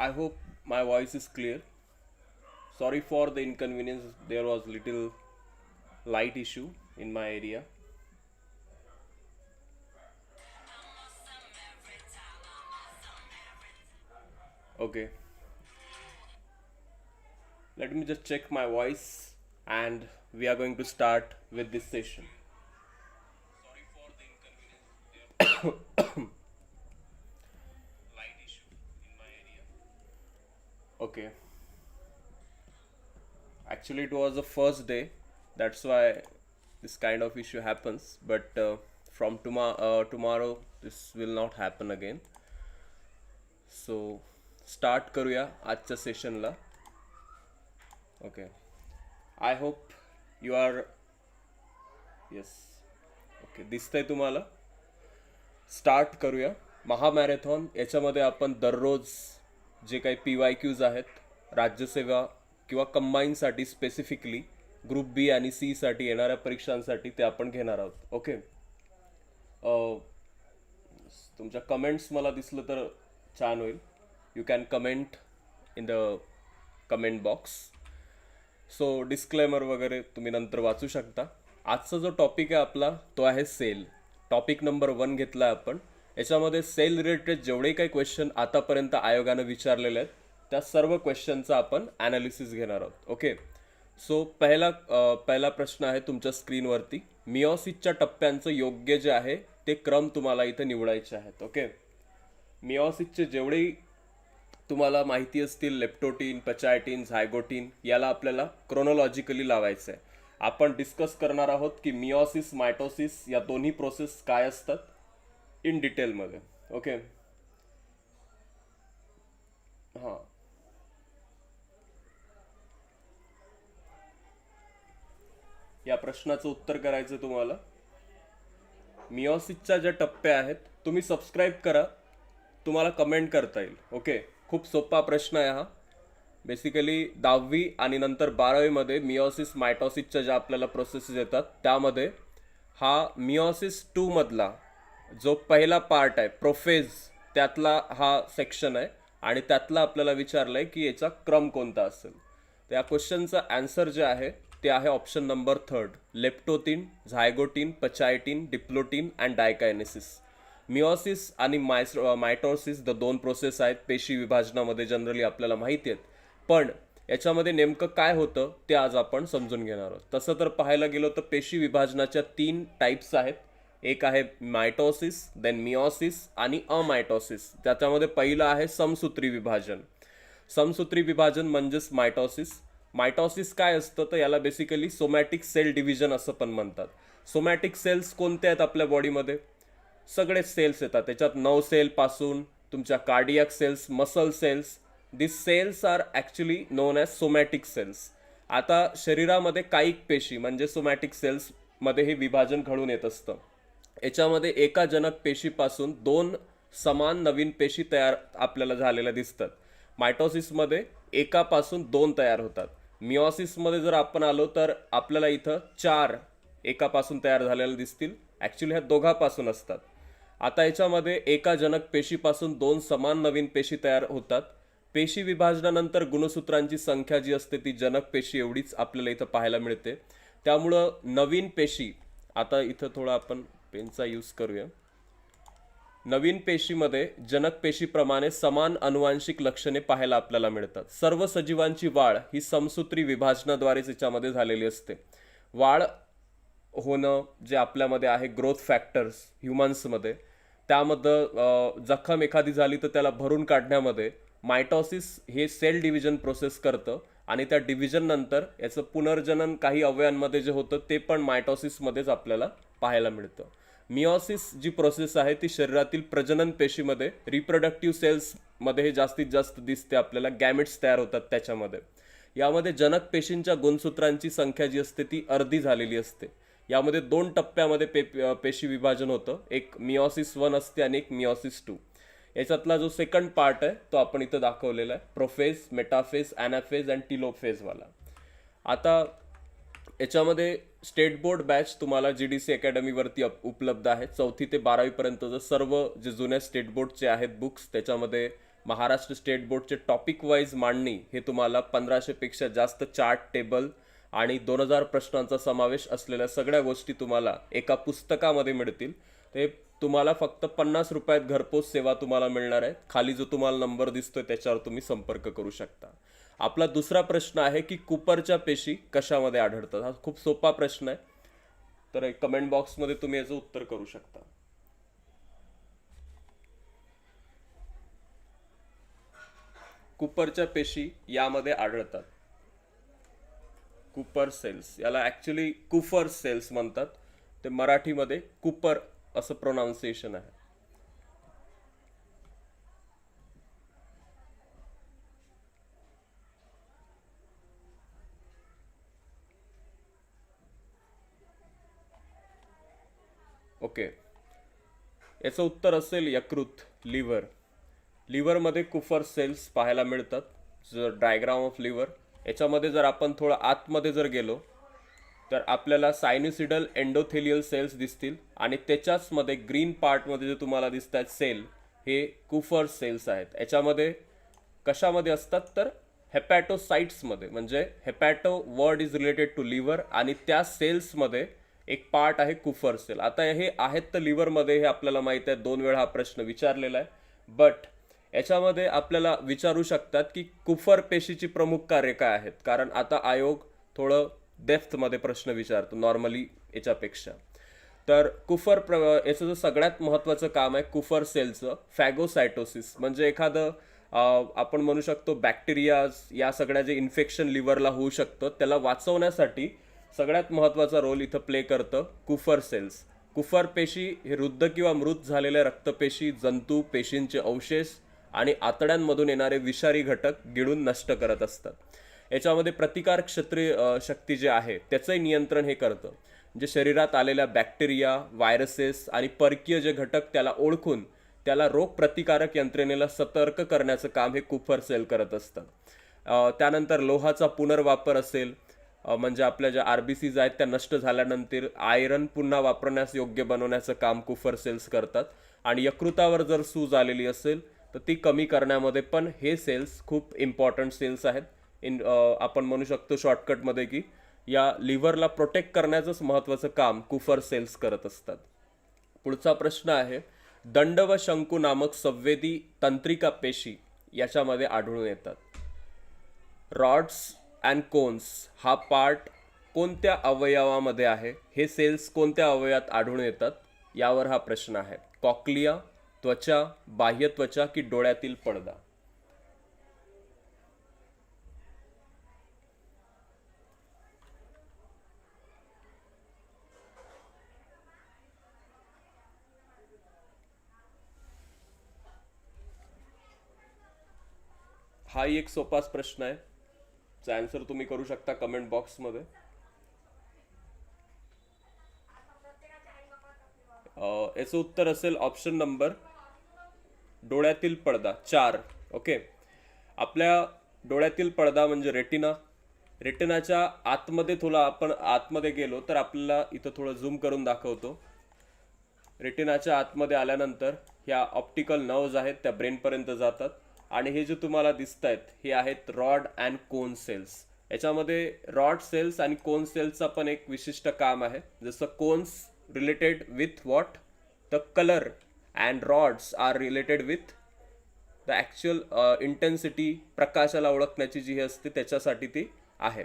I hope my voice is clear. Sorry for the inconvenience. There was little light issue in my area. Okay. Let me just check my voice and we are going to start with this session. Okay. Actually, it was the first day. That's why this kind of issue happens. But uh, from tomorrow, uh, tomorrow, this will not happen again. So start करूया आजच्या सेशनला okay I hope you are yes okay दिसतंय तुम्हाला start करूया महामॅरेथॉन याच्यामध्ये आपण दररोज जे काही पी वाय क्यूज आहेत राज्यसेवा किंवा कंबाईनसाठी स्पेसिफिकली ग्रुप बी आणि सी साठी येणाऱ्या परीक्षांसाठी ते आपण घेणार आहोत. ओके तुमच्या कमेंट्स मला दिसलं तर छान होईल. You can comment in the comment box so disclaimer वगैरे तुम्ही नंतर वाचू शकता. आजचा जो टॉपिक आहे आपला तो आहे सेल टॉपिक नंबर वन घेतला आहे आपण. याच्यामध्ये सेल रिलेटेड जेवढे काही क्वेश्चन आतापर्यंत आयोगानं विचारलेले आहेत त्या सर्व क्वेश्चनचा आपण ॲनालिसिस घेणार आहोत. ओके सो पहिला पहिला प्रश्न आहे तुमच्या स्क्रीनवरती मिओसिसच्या टप्प्यांचं योग्य जे आहे ते क्रम तुम्हाला इथं निवडायचे आहेत. ओके मिओसिसचे जेवढे तुम्हाला माहिती असतील लेप्टोटीन पचायटीन झायगोटीन याला आपल्याला क्रोनॉलॉजिकली लावायचं आहे आपण डिस्कस करणार आहोत की मिओसिस मायटोसिस या दोन्ही प्रोसेस काय असतात. इन डिटेलमध्ये ओके हां. या प्रश्नाचं उत्तर करायचं तुम्हाला. मिओसिसच्या ज्या टप्प्या आहेत तुम्ही सबस्क्राईब करा. तुम्हाला कमेंट करता येईल. ओके खूप सोपा प्रश्न आहे हा. बेसिकली दहावी आणि नंतर बारावीमध्ये मिओसिस मायटॉसिसच्या ज्या आपल्याला प्रोसेसेस येतात त्यामध्ये हा मिओसिस टूमधला जो पहिला पार्ट आहे प्रोफेज त्यातला हा सेक्शन आहे आणि त्यातला आपल्याला विचारलं आहे की याचा क्रम कोणता असेल. तर या क्वेश्चनचा आन्सर जे आहे ते आहे option number third leptotene zygotene pachytene diplotene and diakinesis meiosis आणि मायस मायटोसिस द दोन प्रोसेस आहेत. पेशी विभाजनामध्ये जनरली आपल्याला माहिती आहेत. पण याच्यामध्ये नेमकं काय होतं ते आज आपण समजून घेणार आहोत. तसं तर पाहायला गेलो तर पेशी विभाजनाच्या तीन टाईप्स आहेत. एक आहे मायटोसिस देन मिओसिस आणि अमायटोसिस ज्याच्यामध्ये पहिलं आहे समसूत्री विभाजन. समसूत्री विभाजन म्हणजेच मायटोसिस. मायटॉसिस काय असतं? तर याला बेसिकली सोमॅटिक सेल डिव्हिजन असं पण म्हणतात. सोमॅटिक सेल्स कोणते आहेत आपल्या बॉडीमध्ये सगळेच सेल्स येतात. त्याच्यात नऊ सेल पासून तुमच्या cardiac cells muscle cells this cells are actually known as somatic cells आता शरीरामध्ये कायिक पेशी म्हणजे सोमॅटिक सेल्समध्ये हे विभाजन घडून येत असतं. याच्यामध्ये एका जनक पेशीपासून दोन समान नवीन पेशी तयार आपल्याला झालेल्या दिसतात. मायटोसिसमध्ये एकापासून दोन तयार होतात. मिओसिसमध्ये जर आपण आलो तर आपल्याला इथं चार एकापासून तयार झालेल्या दिसतील. ॲक्च्युली ह्या दोघापासून असतात. आता याच्यामध्ये एका जनक पेशीपासून दोन समान नवीन पेशी तयार होतात. पेशी विभाजनानंतर गुणसूत्रांची संख्या जी असते ती जनक पेशी एवढीच आपल्याला इथं पाहायला मिळते. त्यामुळं नवीन पेशी आता इथं थोडं आपण पेनचा यूज करूया. नवीन पेशीमध्ये जनक पेशीप्रमाणे समान अनुवांशिक लक्षणे पाहायला आपल्याला मिळतात. सर्व सजीवांची वाढ ही समसूत्री विभाजनाद्वारेच याच्यामध्ये झालेली असते. वाढ होणं जे आपल्यामध्ये आहे ग्रोथ फॅक्टर्स ह्युमन्समध्ये त्यामध्ये जखम एखादी झाली तर त्याला भरून काढण्यामध्ये मायटॉसिस हे सेल डिव्हिजन प्रोसेस करतं आणि त्या डिव्हिजन नंतर याचं पुनर्जनन काही अवयवांमध्ये जे होतं ते पण मायटॉसिसमध्येच आपल्याला पाहायला मिळतं. मिओसिस जी प्रोसेस आहे ती शरीरातील प्रजनन पेशीमध्ये रिप्रोडक्टिव्ह सेल्समध्ये हे जास्तीत जास्त दिसते आपल्याला गॅमेट्स तयार होतात त्याच्यामध्ये. यामध्ये जनक पेशींच्या गुणसूत्रांची संख्या जी असते ती अर्धी झालेली असते. यामध्ये दोन टप्प्यामध्ये पे पेशी विभाजन होतं एक मिओसिस वन असते आणि एक मिओसिस टू. याच्यातला जो सेकंड पार्ट आहे तो आपण इथं दाखवलेला आहे प्रोफेज मेटाफेज अॅनाफेज अँड टिलोफेजवाला आता याच्यामध्ये स्टेट बोर्ड बॅच तुम्हाला जी डी सी अकॅडमीवरती उपलब्ध आहे. चौथी ते बारावीपर्यंतचं सर्व जे जुन्या स्टेट बोर्डचे आहेत बुक्स त्याच्यामध्ये महाराष्ट्र स्टेट बोर्डचे टॉपिक वाईज मांडणी हे तुम्हाला पंधराशेपेक्षा जास्त चार्ट टेबल आणि दोन हजार प्रश्नांचा समावेश असलेल्या सगळ्या गोष्टी तुम्हाला एका पुस्तकामध्ये मिळतील. ते तुम्हाला फक्त पन्नास रुपयात घरपोच सेवा तुम्हाला मिळणार आहे. खाली जो तुम्हाला नंबर दिसतोय त्याच्यावर तुम्ही संपर्क करू शकता. आपला दुसरा प्रश्न आहे की कुपरच्या पेशी कशामध्ये आढळतात? हा खूप सोपा प्रश्न आहे. तर कमेंट बॉक्समध्ये तुम्ही याचं उत्तर करू शकता. कुपरच्या पेशी यामध्ये आढळतात. कुपर सेल्स याला ॲक्च्युली कुफर सेल्स म्हणतात. ते मराठीमध्ये कुपर असं प्रोनाऊन्सिएशन आहे ओके याचं उत्तर असेल यकृत लिव्हर. लिव्हरमध्ये कुफर सेल्स पाहायला मिळतात जर डायग्राम ऑफ लिव्हर. याच्यामध्ये जर आपण थोडं आतमध्ये जर गेलो तर आपल्याला सायनिसिडल एंडोथेलियल सेल्स दिसतील आणि त्याच्याचमध्ये ग्रीन पार्टमध्ये जे तुम्हाला दिसत आहेत सेल हे कुफर सेल्स आहेत. याच्यामध्ये कशामध्ये असतात तर हेपॅटोसाइट्समध्ये म्हणजे hepato word is related to liver आणि त्या सेल्समध्ये एक पार्ट आहे कुफर सेल आता हे आहेत तर लिव्हरमध्ये हे आपल्याला माहीत आहे दोन वेळा हा प्रश्न विचारलेला आहे. बट याच्यामध्ये आपल्याला विचारू शकतात की कुफर पेशीची प्रमुख कार्य काय आहेत? कारण आता आयोग थोडं डेफ्थमध्ये प्रश्न विचारतो नॉर्मली याच्यापेक्षा. तर कुफर प्र याचं जे सगळ्यात महत्त्वाचं काम आहे कुफर सेलचं फॅगोसायटोसिस म्हणजे एखादं आपण म्हणू शकतो बॅक्टेरियाज या सगळ्या जे इन्फेक्शन लिव्हरला होऊ शकतं त्याला वाचवण्यासाठी सगळ्यात महत्त्वाचा रोल इथं प्ले करतं कुफर सेल्स कुफर पेशी हे रुद्ध किंवा मृत झालेल्या रक्तपेशी जंतू पेशींचे अवशेष आणि आतड्यांमधून येणारे विषारी घटक गिळून नष्ट करत असतात. याच्यामध्ये प्रतिकार क्षत्रिय शक्ती जे आहे त्याचंही नियंत्रण हे करतं. जे शरीरात आलेल्या बॅक्टेरिया व्हायरसेस आणि परकीय जे घटक त्याला ओळखून त्याला रोगप्रतिकारक यंत्रणेला सतर्क करण्याचं काम हे कुफर सेल करत असतं. त्यानंतर लोहाचा पुनर्वापर असेल म्हणजे आपल्या ज्या आर बी सीज आहेत त्या नष्ट झाल्यानंतर आयरन पुन्हा वापरण्यास योग्य बनवण्याचं काम कुफर सेल्स करतात. आणि यकृतावर जर सूज आलेली असेल तर ती कमी करण्यामध्ये पण हे सेल्स खूप इम्पॉर्टंट सेल्स आहेत. इन आपण म्हणू शकतो शॉर्टकटमध्ये की या लिव्हरला प्रोटेक्ट करण्याचंच महत्त्वाचं काम कुफर सेल्स करत असतात. पुढचा प्रश्न आहे दंड व शंकू नामक संवेदी तंत्रिका पेशी याच्यामध्ये आढळून येतात. रॉड्स अँड कोन्स हा पार्ट कोणत्या अवयवामध्ये आहे? हे सेल्स कोणत्या अवयवात आढळून येतात? यावर हा प्रश्न आहे. कॉक्लिया त्वचा बाह्य त्वचा की डोळ्यातील पडदा? हा एक सोपाच प्रश्न आहे. चा आन्सर तुम्ही करू शकता कमेंट बॉक्समध्ये याचं उत्तर असेल ऑप्शन नंबर डोळ्यातील पडदा चार. ओके आपल्या डोळ्यातील पडदा म्हणजे रेटिना रेटिनाच्या आतमध्ये थोडा आपण आतमध्ये गेलो तर आपल्याला इथं थोडं झूम करून दाखवतो. रेटिनाच्या आतमध्ये आल्यानंतर ह्या ऑप्टिकल नर्व्ज आहेत त्या ब्रेनपर्यंत जातात. आणि हे जे तुम्हाला दिसत आहेत हे आहेत रॉड अँड कोन सेल्स याच्यामध्ये रॉड सेल्स आणि कोन सेल्सचा पण एक विशिष्ट काम आहे. जसं cones related with what the colour and rods are related with the actual intensity प्रकाशाला ओळखण्याची जी असते त्याच्यासाठी ती आहे.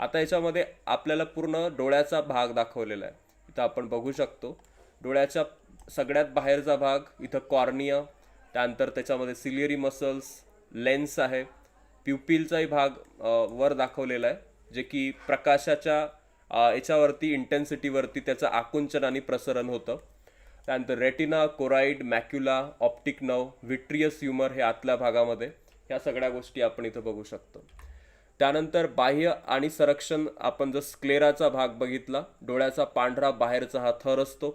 आता याच्यामध्ये आपल्याला पूर्ण डोळ्याचा भाग दाखवलेला आहे. इथं आपण बघू शकतो. डोळ्याच्या सगळ्यात बाहेरचा भाग इथं कॉर्निया त्यानंतर त्याच्यामध्ये सिलियरी मसल्स लेन्स आहे. प्युपिलचाही भाग वर दाखवलेला आहे जे की प्रकाशाच्या याच्यावरती इंटेन्सिटीवरती त्याचं आकुंचन आणि प्रसरण होतं. त्यानंतर retina choroid macula optic nerve vitreous humour हे आतल्या भागामध्ये ह्या सगळ्या गोष्टी आपण इथं बघू शकतो. त्यानंतर बाह्य आणि संरक्षण आपण जर स्क्लेराचा भाग बघितला डोळ्याचा पांढरा बाहेरचा हा थर असतो.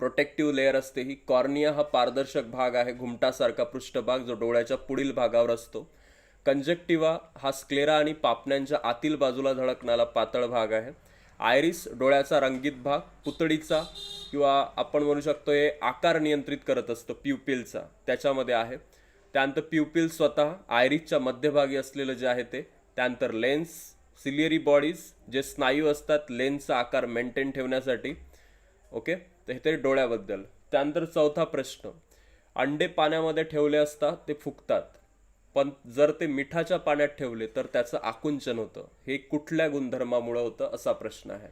प्रोटेक्टिव्ह लेअर असते. ही कॉर्निया हा पारदर्शक भाग आहे. घुमटासारखा पृष्ठभाग जो डोळ्याच्या पुढील भागावर असतो. कंजक्टिवा हा स्क्लेरा आणि पापण्यांच्या आतील बाजूला धडकणारा पातळ भाग आहे. आयरिस डोळ्याचा रंगीत भाग पुतळीचा किंवा आपण म्हणू शकतो हे आकार नियंत्रित करत असतो प्युपिलचा त्याच्यामध्ये आहे. त्यानंतर प्युपिल स्वतः आयरिसच्या मध्यभागी असलेलं जे आहे ते. त्यानंतर लेन्स सिलियरी बॉडीज जे स्नायू असतात लेन्सचा आकार मेंटेन ठेवण्यासाठी. ओके तर हे तरी डोळ्याबद्दल. त्यानंतर चौथा प्रश्न. अंडे पाण्यामध्ये ठेवले असता ते फुगतात. पण जर ते मिठाच्या पाण्यात ठेवले तर त्याचं आकुंचन होतं. हे कुठल्या गुणधर्मामुळं होतं असा प्रश्न आहे.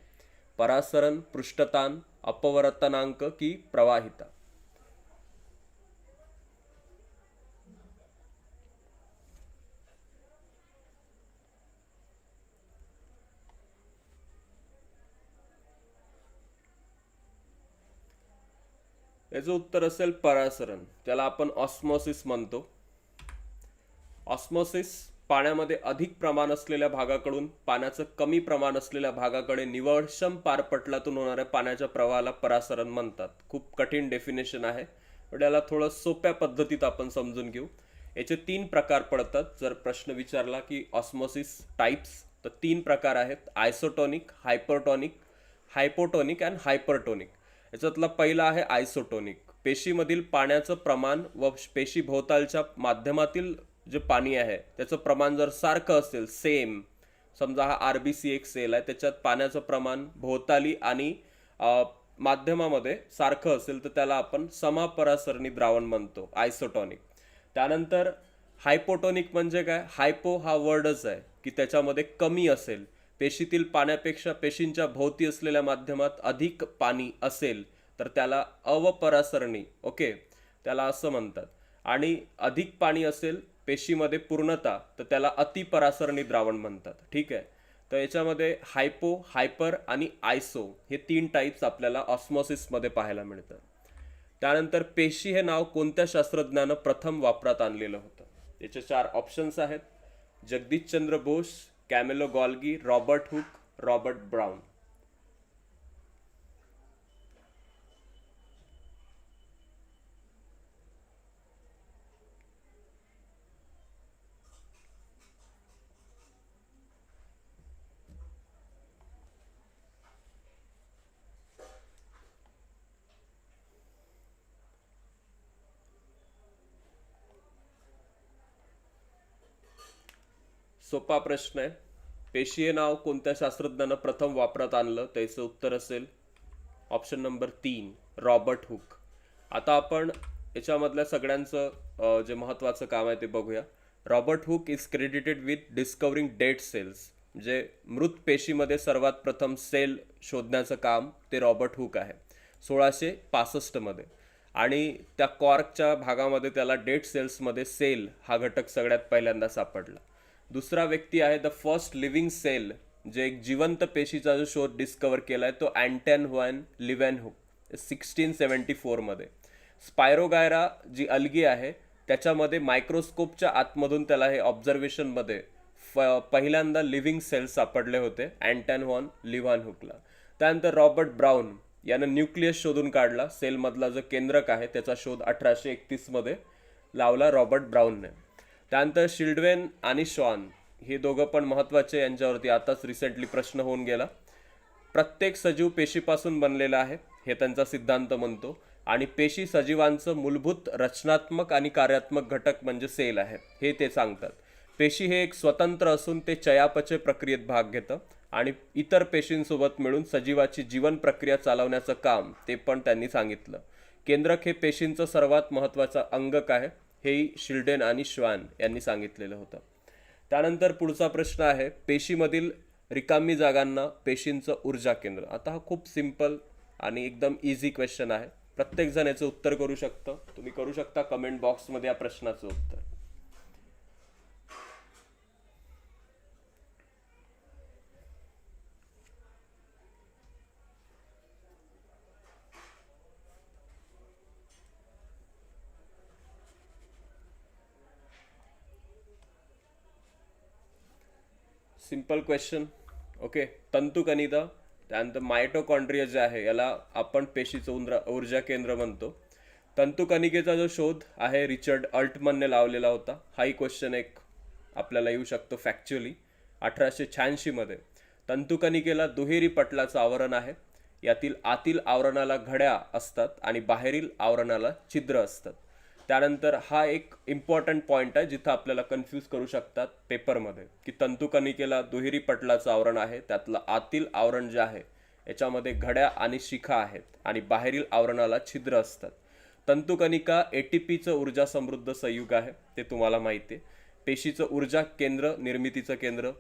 परासरण पृष्ठतान अपवर्तनांक की प्रवाहिता. याचं उत्तर असेल परासरण त्याला आपण ऑस्मोसिस म्हणतो. ऑस्मॉसिस पाण्यामध्ये अधिक प्रमाण असलेल्या भागाकडून पाण्याचं कमी प्रमाण असलेल्या भागाकडे निवळक्षम पारपटलातून होणाऱ्या पाण्याच्या प्रवाहाला परासरण म्हणतात. खूप कठीण डेफिनेशन आहे. पण याला थोडं सोप्या पद्धतीत आपण समजून घेऊ. याचे तीन प्रकार पडतात. जर प्रश्न विचारला की ऑस्मोसिस टाइप्स तर तीन प्रकार आहेत. Isotonic hypertonic hypotonic and hypertonic. याच्यातला पहिला आहे आयसोटोनिक. पेशीमधील पाण्याचं प्रमाण व पेशी भोवतालच्या माध्यमातील जे पाणी आहे त्याचं प्रमाण जर सारखं असेल सेम समजा हा आर बी सी एक सेल आहे त्याच्यात पाण्याचं प्रमाण भोवताली आणि माध्यमामध्ये सारखं असेल तर त्याला आपण समापरासरणी द्रावण म्हणतो आयसोटॉनिक. त्यानंतर हायपोटोनिक म्हणजे काय? हायपो हा वर्डच आहे की त्याच्यामध्ये कमी असेल. पेशीतील पाण्यापेक्षा पेशींच्या भोवती असलेल्या माध्यमात अधिक पाणी असेल तर त्याला अवपरासरणी ओके? त्याला असं म्हणतात. आणि अधिक पाणी असेल पेशीमध्ये पूर्णता तर त्याला अतिपरासरणी द्रावण म्हणतात. ठीक आहे? तर याच्यामध्ये हायपो हायपर आणि आयसो हे तीन टाईप्स आपल्याला ऑस्मॉसिसमध्ये पाहायला मिळतात त्यानंतर पेशी हे नाव कोणत्या शास्त्रज्ञानं प्रथम वापरात आणलेलं होतं? याचे चार ऑप्शन्स आहेत. Jagadishchandra Bose Camillo Golgi Robert Hooke Robert Brown. सोपा प्रश्न आहे. पेशी हे नाव कोणत्या शास्त्रज्ञानं प्रथम वापरात आणलं? त्याचं उत्तर असेल ऑप्शन नंबर तीन रॉबर्ट हुक. आता आपण याच्यामधल्या सगळ्यांचं जे महत्त्वाचं काम आहे ते बघूया. Robert Hooke is credited with discovering dead cells म्हणजे मृत पेशीमध्ये सर्वात प्रथम सेल शोधण्याचं काम ते रॉबर्ट हुक आहे. सोळाशे पासष्टमध्ये आणि त्या कॉर्कच्या भागामध्ये त्याला डेड सेल्समध्ये सेल हा घटक सगळ्यात पहिल्यांदा सापडला. दुसरा व्यक्ती आहे द फर्स्ट लिव्हिंग सेल जे एक जिवंत पेशीचा जो शोध डिस्कवर केला आहे तो Anton van Leeuwenhoek sixteen seventy फोरमध्ये स्पायरोगायरा जी अलगी आहे त्याच्यामध्ये मायक्रोस्कोपच्या आतमधून त्याला हे ऑब्झर्वेशनमध्ये फ पहिल्यांदा लिव्हिंग सेल्स सापडले होते अँटॅन व्हॉन लिव्हान हुकला त्यानंतर रॉबर्ट ब्राऊन यानं न्यूक्लियस शोधून काढला सेलमधला जो केंद्रक आहे त्याचा शोध अठराशे एकतीसमध्ये लावला रॉबर्ट ब्राऊनने. त्यानंतर शिल्डवेन आणि शॉन हे दोघं पण महत्त्वाचे यांच्यावरती आताच रिसेंटली प्रश्न होऊन गेला. प्रत्येक सजीव पेशीपासून बनलेला आहे हे त्यांचा सिद्धांत म्हणतो. आणि पेशी सजीवांचं मूलभूत रचनात्मक आणि कार्यात्मक घटक म्हणजे सेल आहे हे ते सांगतात. पेशी हे एक स्वतंत्र असून ते चयापचय प्रक्रियेत भाग घेतं आणि इतर पेशींसोबत मिळून सजीवाची जीवन प्रक्रिया चालवण्याचं काम ते पण त्यांनी सांगितलं. केंद्रक हे पेशींचं सर्वात महत्त्वाचं अंगक आहे. हेही शिल्डेन आणि श्वान यांनी सांगितलेलं होतं. त्यानंतर पुढचा प्रश्न आहे पेशीमधील रिकामी जागांना पेशींचं ऊर्जा केंद्र. आता हा खूप सिंपल आणि एकदम इझी क्वेश्चन आहे. प्रत्येकजण याचं उत्तर करू शकतं. तुम्ही करू शकता कमेंट बॉक्समध्ये या प्रश्नाचं उत्तर. सिंपल क्वेश्चन ओके तंतुकणिका त्यानंतर मायटोकॉन्ड्रिया जे आहे याला आपण पेशीचं उंद्रा ऊर्जा केंद्र म्हणतो. तंतुकणिकेचा जो शोध आहे रिचर्ड अल्टमनने लावलेला होता. हाही क्वेश्चन एक आपल्याला येऊ शकतो फॅक्च्युअली अठराशे शहाऐंशीमध्ये तंतुकणिकेला दुहेरी पटलाचं आवरण आहे. यातील आतील आवरणाला घड्या असतात आणि बाहेरील आवरणाला छिद्र असतात. त्यानंतर हा एक इम्पॉर्टंट पॉईंट आहे जिथं आपल्याला कन्फ्यूज करू शकतात पेपरमध्ये की तंतुकणिकेला दुहेरी पटलाचं आवरण आहे त्यातलं आतील आवरण जे आहे याच्यामध्ये घड्या आणि शिखा आहेत आणि बाहेरील आवरणाला छिद्र असतात. तंतुकणिका एटीपीचं ऊर्जा समृद्ध संयुग आहे ते तुम्हाला माहिती आहे. पेशीचं ऊर्जा केंद्र निर्मितीचं केंद्र.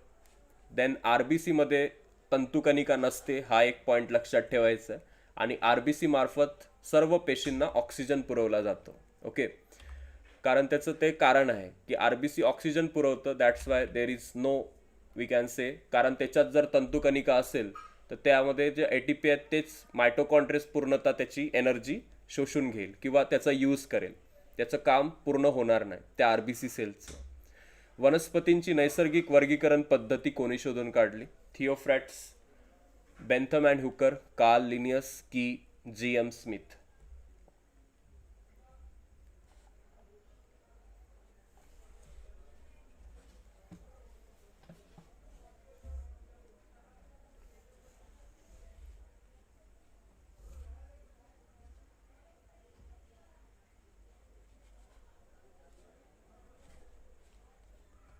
देन आर बी सीमध्ये तंतुकणिका नसते हा एक पॉईंट लक्षात ठेवायचा आहे. आणि आर बी सीमार्फत सर्व पेशींना ऑक्सिजन पुरवला जातो. ओके. कारण त्याचं ते कारण आहे की R B C oxygen पुरवतं that's why there is no we can say कारण त्याच्यात जर तंतुकणिका असेल तर त्यामध्ये जे ए टी पी आहेत तेच मायटोकॉन्ट्रेस पूर्णतः त्याची एनर्जी शोषून घेईल किंवा त्याचा यूज करेल. त्याचं काम पूर्ण होणार नाही त्या आर बी सी सेलचं वनस्पतींची नैसर्गिक वर्गीकरण पद्धती कोणी शोधून काढली? Theophrastus Bentham and Hooker Carl Linnaeus की G M Smith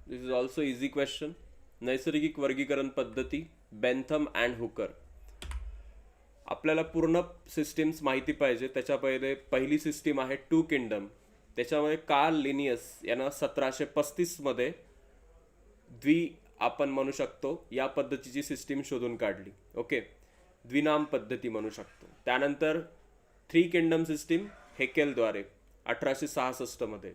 this is also easy question नैसर्गिक वर्गीकरण पद्धती बेंथम अँड हुकर आपल्याला पूर्ण सिस्टीम्स माहिती पाहिजे. त्याच्या पहिले पहिली सिस्टीम आहे टू किंगडम त्याच्यामध्ये कार्ल लिनियस यानं सतराशे पस्तीसमध्ये द्वि आपण म्हणू शकतो या पद्धतीची सिस्टीम शोधून काढली. ओके द्विनाम पद्धती म्हणू शकतो. त्यानंतर थ्री किंगडम सिस्टीम हेकेलद्वारे अठराशे सहासष्टमध्ये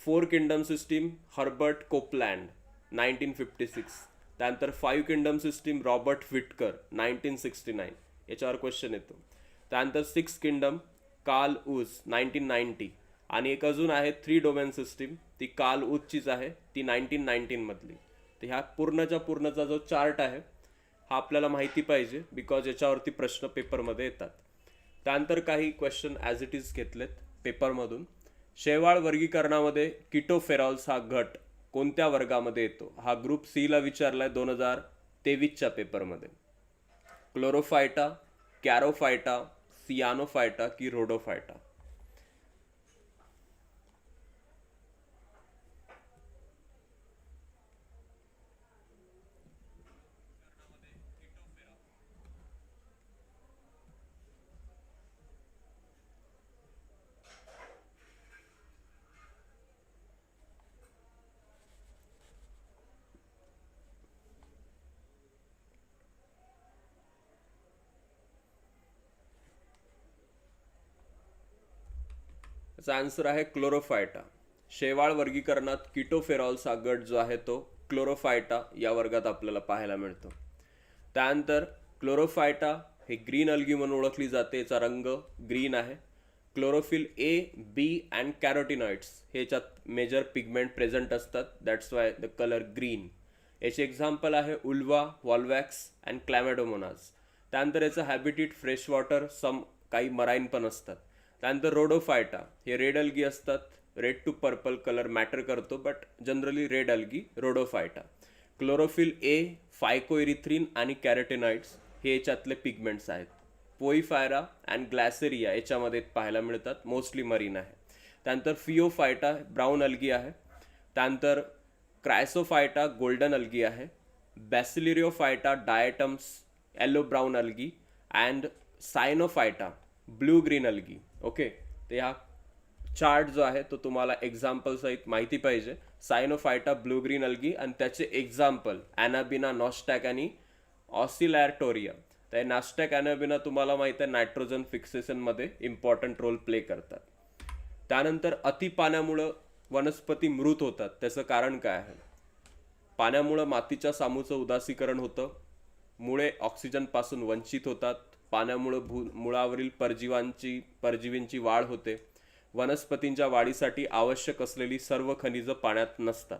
four kingdom system Herbert Copeland nineteen fifty six. त्यानंतर five kingdom system Robert Whittaker nineteen sixty nine याच्यावर क्वेश्चन येतो. त्यानंतर सिक्स किंगडम काल ऊज नाईन्टीन नाईन्टी आणि एक अजून आहे थ्री डोमेन सिस्टीम ती काल उजचीच आहे ती नाईन्टीन नाईन्टीनमधली तर ह्या पूर्णच्या पूर्णचा जो चार्ट आहे हा आपल्याला माहिती पाहिजे बिकॉज याच्यावरती प्रश्न पेपरमध्ये येतात. त्यानंतर काही क्वेश्चन ॲज इट इज घेतलेत पेपरमधून. शेवाळ वर्गीकरणामध्ये किटोफेरॉल्स हा गट कोणत्या वर्गामध्ये येतो? हा ग्रुप सीला विचारलाय दोन हजार तेवीसच्या पेपरमध्ये. क्लोरोफायटा कॅरोफायटा सियानोफायटा की रोडोफायटा याचा आन्सर आहे क्लोरोफायटा शेवाळ वर्गीकरणात किटोफेरॉलचा गट जो आहे तो क्लोरोफायटा या वर्गात आपल्याला पाहायला मिळतो. त्यानंतर क्लोरोफायटा हे ग्रीन अल्गी म्हणून ओळखली जाते याचा रंग ग्रीन आहे. Chlorophyll A B and carotenoids हे याच्यात मेजर पिगमेंट प्रेझेंट असतात. That's why the colour green याचे एक्झाम्पल आहे उल्वा वॉल्वॅक्स अँड क्लॅमॅडोमोनाज त्यानंतर याचं हॅबिटिट फ्रेश वॉटर सम काही मराईन पण असतात. त्यानंतर रोडोफायटा हे रेड अल्गी असतात. Red to purple colour matter करतो but generally red algae rhodophyta chlorophyll A phycoerythrin आणि कॅरेटेनाइड्स हे याच्यातले पिगमेंट्स आहेत. पोईफायरा अँड ग्लॅसेरिया याच्यामध्ये पाहायला मिळतात. मोस्टली मरीन आहे. त्यानंतर फिओफायटा ब्राऊन अल्गी आहे. त्यानंतर क्रायसोफायटा गोल्डन अल्गी आहे. Bacillariophyta diatoms yellow brown algae and cyanophyta blue green algae okay तर ह्या चार्ट जो आहे तो तुम्हाला एक्झाम्पल सहित माहिती पाहिजे. सायनोफायटा ब्लू ग्रीन अल्गी आणि त्याचे एक्झाम्पल ॲनाबिना नॉस्टॅक आणि ऑसिलॅरटोरिया तर नास्टॅक ॲनाबिना तुम्हाला माहिती आहे नायट्रोजन फिक्सेशनमध्ये इम्पॉर्टंट रोल प्ले करतात. त्यानंतर अति पाण्यामुळं वनस्पती मृत होतात. त्याचं कारण काय आहे? पाण्यामुळं मातीच्या सामूचं उदासीकरण होतं. मुळे ऑक्सिजनपासून वंचित होतात. पाण्यामुळं भू मुळावरील परजीवांची परजीवींची वाढ होते. वनस्पतींच्या वाढीसाठी आवश्यक असलेली सर्व खनिजं पाण्यात नसतात.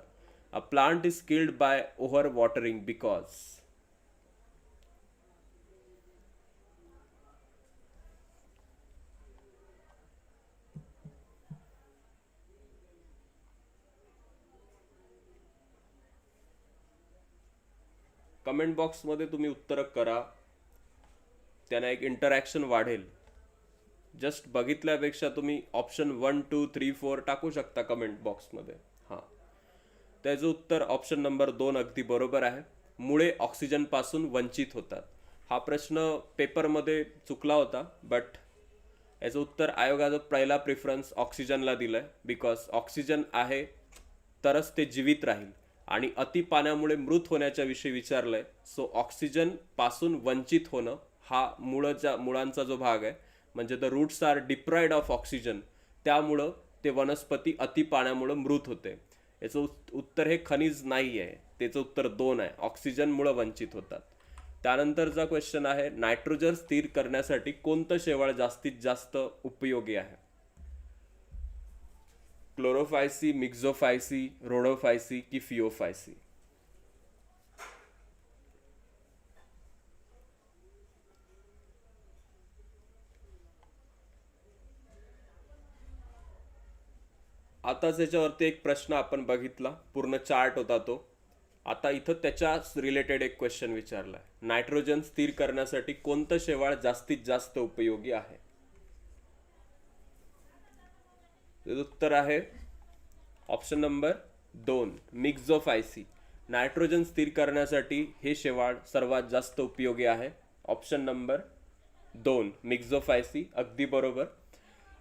A plant is killed by over watering because comment बॉक्समध्ये तुम्ही उत्तरं करा. त्यांना एक इंटरॅक्शन वाढेल. जस्ट बघितल्यापेक्षा तुम्ही option one two three four टाकू शकता कमेंट बॉक्समध्ये हां. त्याचं उत्तर ऑप्शन नंबर दोन अगदी बरोबर आहे. मुळे ऑक्सिजनपासून वंचित होतात. हा प्रश्न पेपरमध्ये चुकला होता बट याचं उत्तर आयोगाचा पहिला प्रिफरन्स ऑक्सिजनला दिलंय. बिकॉज ऑक्सिजन आहे तरच ते जीवित राहील. आणि अति पाण्यामुळे मृत होण्याच्या विषयी विचारलंय. सो ऑक्सिजनपासून वंचित होणं हा मुळाचा मुळांचा जो भाग आहे म्हणजे the roots are deprived of oxygen त्यामुळं ते वनस्पती अति पाण्यामुळं मृत होते. याचं उत्तर हे खनिज नाही आहे. त्याचं उत्तर दोन आहे. ऑक्सिजनमुळं वंचित होतात. त्यानंतरचा क्वेश्चन आहे नायट्रोजन स्थिर करण्यासाठी कोणतं शेवाळ जास्तीत जास्त उपयोगी आहे? क्लोरोफायसी मिक्झोफायसी रोडोफायसी की फिओफायसी आताच याच्यावरती एक प्रश्न आपण बघितला. पूर्ण चार्ट होता तो. आता इथं त्याच्याच रिलेटेड एक क्वेश्चन विचारलाय. नायट्रोजन स्थिर करण्यासाठी कोणतं शेवाळ जास्तीत जास्त उपयोगी आहे? त्याचं उत्तर आहे ऑप्शन नंबर दोन मिक्झोफायसी नायट्रोजन स्थिर करण्यासाठी हे शेवाळ सर्वात जास्त उपयोगी आहे. ऑप्शन नंबर दोन मिक्झोफायसी अगदी बरोबर.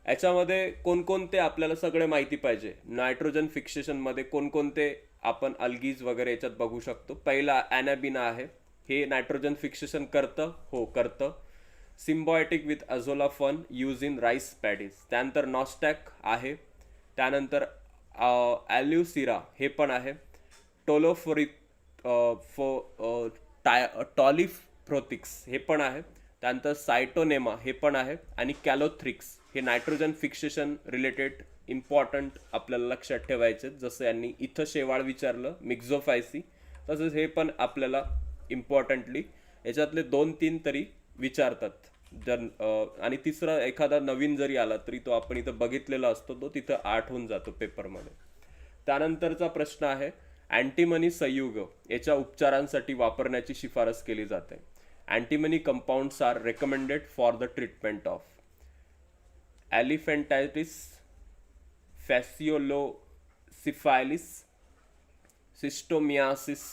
याच्यामध्ये कोणकोणते आपल्याला सगळे माहिती पाहिजे? नायट्रोजन फिक्सेशनमध्ये कोणकोणते आपण अल्गीज वगैरे याच्यात बघू शकतो? पहिला ॲनाबिना आहे. हे नायट्रोजन फिक्सेशन करतं. हो करतं. Symbiotic with Azolla fern use in rice paddies. त्यानंतर नॉस्टॅक आहे. त्यानंतर ॲल्युसिरा हे पण आहे. टोलोफोरिक फो टाय टॉलिफ्रोथिक्स हे पण आहे. त्यानंतर सायटोनेमा हे पण आहे. आणि कॅलोथ्रिक्स. हे नायट्रोजन फिक्सेशन रिलेटेड इम्पॉर्टंट आपल्याला लक्षात ठेवायचे. जसं यांनी इथं शेवाळ विचारलं मिक्झोफायसी तसंच हे पण आपल्याला इम्पॉर्टंटली याच्यातले दोन तीन तरी विचारतात. जर आणि तिसरा एखादा नवीन जरी आला तरी तो आपण इथं बघितलेला असतो तो तिथं आठवून जातो पेपरमध्ये त्यानंतरचा प्रश्न आहे अँटीमनी संयुग याच्या उपचारांसाठी वापरण्याची शिफारस केली जाते. Antimony compounds are recommended for the treatment of elephantiasis fasciolosis syphilis schistosomiasis.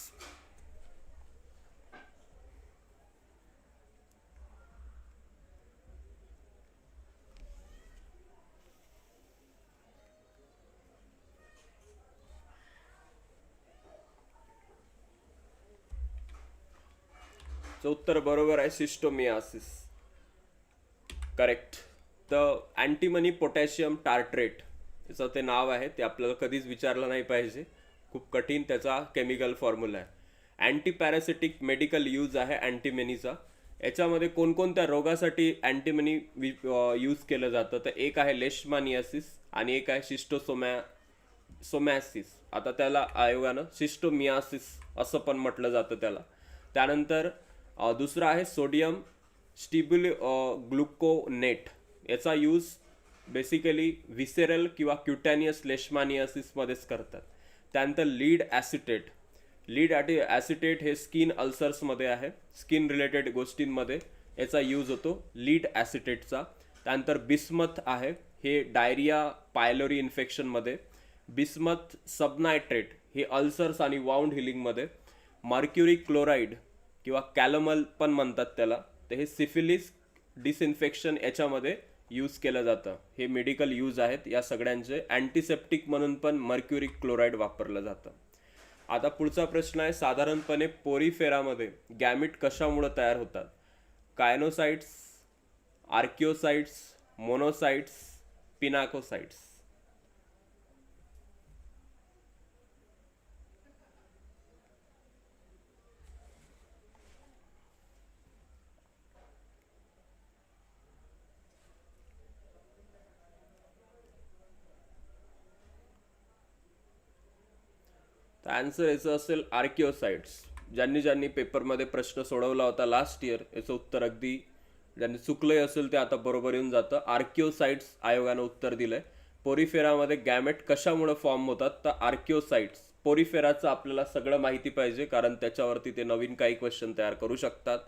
उत्तर बरोबर आहे सिस्टोमियासिस। करेक्ट। तर अँटीमनी पोटॅशियम टार्ट्रेट याचं ते नाव आहे ते आपल्याला कधीच विचारलं नाही पाहिजे. खूप कठीण त्याचा केमिकल फॉर्म्युला आहे. अँटीपॅरासिटिक मेडिकल यूज आहे अँटीमेनीचा याच्यामध्ये कोणकोणत्या रोगासाठी अँटीमनी यूज केलं जातं? तर एक आहे लेशमानियासिस आणि एक आहे शिस्टोसोमॅ सोमॅसिस आता त्याला आयोगानं शिस्टोमियासिस असं पण म्हटलं जातं त्याला. त्यानंतर दुसरं आहे सोडियम स्टिब्युल ग्लुकोनेट याचा यूज बेसिकली व्हिसेरल किंवा क्युटॅनियस लेशमानियासिसमध्येच करतात. त्यानंतर लीड ॲसिटेट लीड ॲटी ॲसिटेट हे स्किन अल्सर्समध्ये आहे. स्किन रिलेटेड गोष्टींमध्ये याचा यूज होतो. लीड ॲसिटेटचा त्यानंतर बिस्मथ आहे. हे डायरिया पायलोरी इन्फेक्शनमध्ये बिस्मथ सबनायट्रेट हे अल्सर्स आणि वाउंड हिलिंगमध्ये मर्क्युरी क्लोराईड किंवा कॅलमल पण म्हणतात त्याला. तर हे सिफिलिस डिसइन्फेक्शन याच्यामध्ये यूज केलं जातं. हे मेडिकल यूज आहेत. या सगळ्यांचे अँटीसेप्टिक म्हणून पण मर्क्युरिक क्लोराईड वापरलं जातं. आता पुढचा प्रश्न आहे साधारणपणे पोरीफेरामध्ये गॅमिट कशामुळे तयार होतात? Kinocytes archaeocytes monocytes pinacocytes. तर आन्सर याचं असेल आर्किओसाइट्स ज्यांनी ज्यांनी पेपरमध्ये प्रश्न सोडवला होता लास्ट इयर याचं उत्तर अगदी ज्यांनी चुकलंय असेल ते आता बरोबर येऊन जातं. आर्किओसाइट्स आयोगानं उत्तर दिलंय. पोरीफेरामध्ये गॅमेट कशामुळे फॉर्म होतात? तर आर्किओसाइट्स पोरीफेराचं आपल्याला सगळं माहिती पाहिजे कारण त्याच्यावरती ते नवीन काही क्वेश्चन तयार करू शकतात.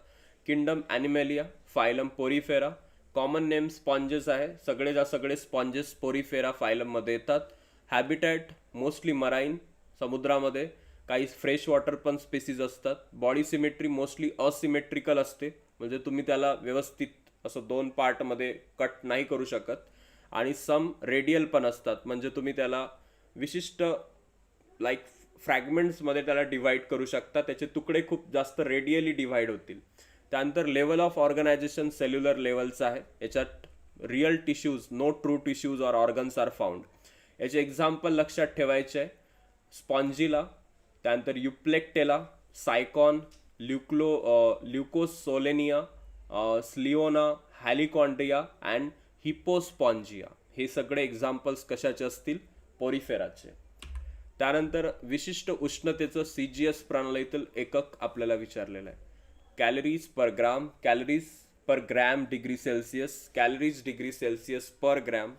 Kingdom Animalia phylum Porifera common name sponges आहे. सगळे ज्या सगळे स्पॉन्जेस पोरीफेरा फायलममध्ये येतात. हॅबिटॅट मोस्टली मराईन समुद्रामध्ये. काही फ्रेश वॉटर पण स्पेसीज असतात. बॉडी सिमेट्री मोस्टली असिमेट्रिकल असते. म्हणजे तुम्ही त्याला व्यवस्थित असं दोन पार्टमध्ये कट नाही करू शकत. आणि सम रेडियल पण असतात. म्हणजे तुम्ही त्याला विशिष्ट लाईक फ्रॅगमेंट्समध्ये त्याला डिवाईड करू शकता. त्याचे तुकडे खूप जास्त रेडियली डिव्हाइड होतील. त्यानंतर लेवल ऑफ ऑर्गनायझेशन सेल्युलर लेवलचं आहे. याच्यात real tissues no true tissues or organs are found याचे एक्झाम्पल लक्षात ठेवायचे आहे. स्पॉन्जिला त्यानंतर युप्लेक्टेला सायकॉन ल्युक्लो ल्युकोसोलेनिया स्लिओना हॅलिकॉन्ड्रिया अँड हिपोस्पॉन्जिया. हे सगळे एक्झाम्पल्स कशाचे असतील? पोरिफेराचे. त्यानंतर विशिष्ट उष्णतेचं सी जी एस प्रणालीतील एकक आपल्याला विचारलेलं आहे. Calories per gram calories per gram degree Celsius calories degree Celsius per gram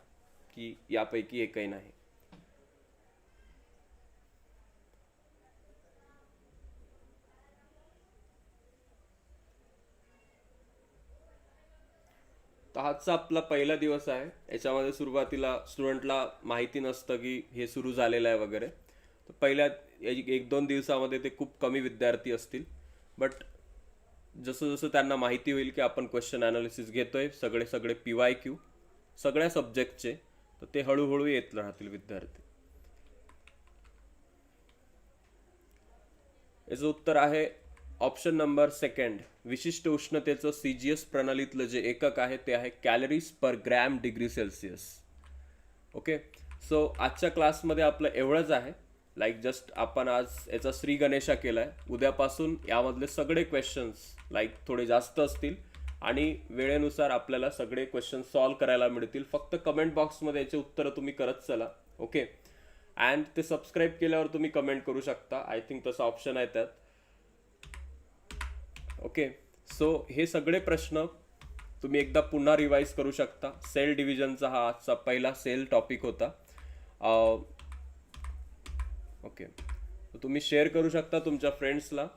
की यापैकी एकही नाही. तर आजचा आपला पहिला दिवस आहे. याच्यामध्ये सुरुवातीला स्टुडंटला माहिती नसतं की हे सुरू झालेलं आहे वगैरे. तर पहिल्या एक एक दोन दिवसामध्ये ते खूप कमी विद्यार्थी असतील. बट जसं जसं त्यांना माहिती होईल की आपण क्वेश्चन ॲनालिसिस घेतोय सगळे सगळे पी वाय क्यू सगळ्या सब्जेक्टचे तर ते हळूहळू येत राहतील विद्यार्थी. याचं उत्तर आहे ऑप्शन नंबर सेकंड विशिष्ट उष्णतेचं सी जी एस प्रणालीतलं जे एकक आहे ते आहे calories per gram degree Celsius okay so आजच्या क्लासमध्ये आपलं एवढंच आहे. लाईक जस्ट आपण आज याचा श्री गणेशा केला आहे उद्यापासून यामधले सगळे क्वेश्चन्स लाईक थोडे जास्त असतील. आणि वेळेनुसार आपल्याला सगळे क्वेश्चन सॉल्व करायला मिळतील. फक्त कमेंट बॉक्समध्ये याचे उत्तरं तुम्ही करत चला. ओके अँड ते सबस्क्राईब केल्यावर तुम्ही कमेंट करू शकता. आय थिंक तसं ऑप्शन आहे त्यात. ओके सो हे सगळे प्रश्न तुम्ही एकदा पुन्हा रिवाईज करू शकता. सेल डिव्हिजनचा हा आजचा पहिला सेल टॉपिक होता. Uh, ओके तुम्ही शेअर करू शकता तुमच्या फ्रेंड्सला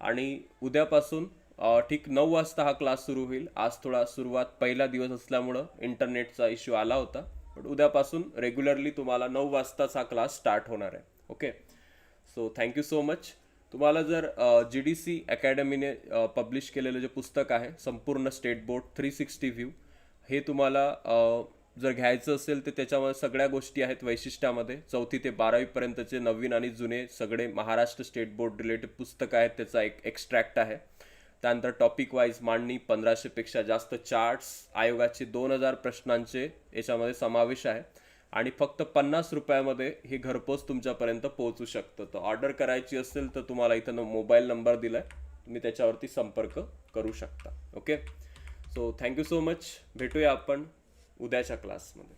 आणि उद्यापासून uh, ठीक नऊ वाजता हा क्लास सुरू होईल. आज थोडा सुरुवात पहिला दिवस असल्यामुळं इंटरनेटचा इश्यू आला होता. बट उद्यापासून रेग्युलरली तुम्हाला नऊ वाजताच हा क्लास स्टार्ट होणार आहे. Okay so thank you so much तुम्हाला जर जी डी सी अकॅडमीने पब्लिश केलेलं जे पुस्तक आहे संपूर्ण state board three sixty view हे तुम्हाला जर घ्यायचं असेल तर त्याच्यामध्ये सगळ्या गोष्टी आहेत वैशिष्ट्यामध्ये. चौथी ते बारावीपर्यंतचे नवीन आणि जुने सगळे महाराष्ट्र स्टेट बोर्ड रिलेटेड पुस्तक आहेत त्याचा एक एक्स्ट्रॅक्ट आहे. त्यानंतर टॉपिक वाईज मांडणी पंधराशेपेक्षा जास्त चार्ट्स आयोगाचे दोन हजार प्रश्नांचे याच्यामध्ये समावेश आहे. आणि फक्त पन्नास रुपयामध्ये हे घरपोच तुमच्यापर्यंत पोहोचू शकतं. तर ऑर्डर करायची असेल तर तुम्हाला इथं मोबाईल नंबर दिला आहे तुम्ही त्याच्यावरती संपर्क करू शकता. Okay? So thank you so much भेटूया आपण उद्याच्या क्लासमध्ये